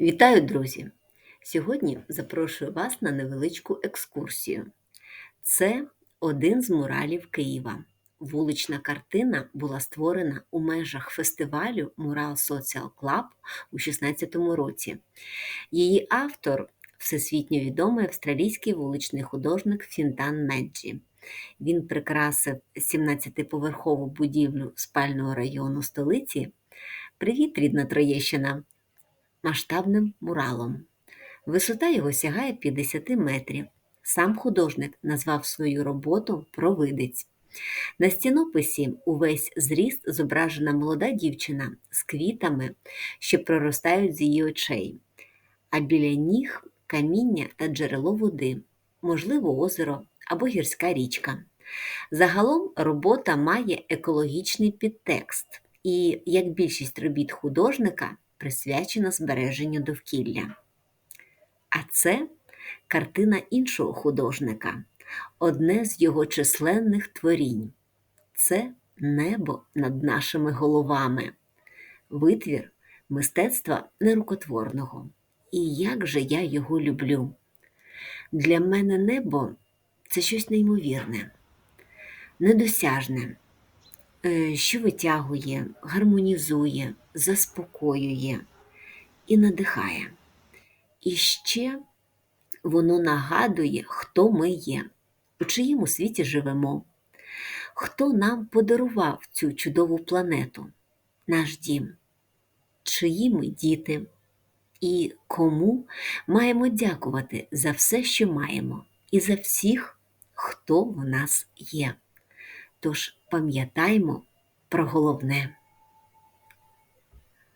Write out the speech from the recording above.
Вітаю, друзі! Сьогодні запрошую вас на невеличку екскурсію. Це один з муралів Києва. Вулична картина була створена у межах фестивалю Мурал Social Club у 2016 році. Її автор всесвітньо відомий австралійський вуличний художник Фінтан Меджі. Він прикрасив 17-поверхову будівлю спального району столиці. Привіт, рідна Троєщина! Масштабним муралом. Висота його сягає 50 метрів. Сам художник назвав свою роботу Провидець. На стінописі увесь зріст зображена молода дівчина з квітами, що проростають з її очей, а біля ніг каміння та джерело води, можливо, озеро або гірська річка. Загалом робота має екологічний підтекст, і, як більшість робіт художника, присвячена збереженню довкілля. А це картина іншого художника, одне з його численних творінь. Це небо над нашими головами, витвір мистецтва нерукотворного. І як же я його люблю. Для мене небо це щось неймовірне, недосяжне, що витягує, гармонізує, заспокоює і надихає. І ще воно нагадує, хто ми є, у чиєму світі живемо, хто нам подарував цю чудову планету, наш дім, чиї ми діти, і кому маємо дякувати за все, що маємо, і за всіх, хто в нас є. Тож пам'ятаймо про головне.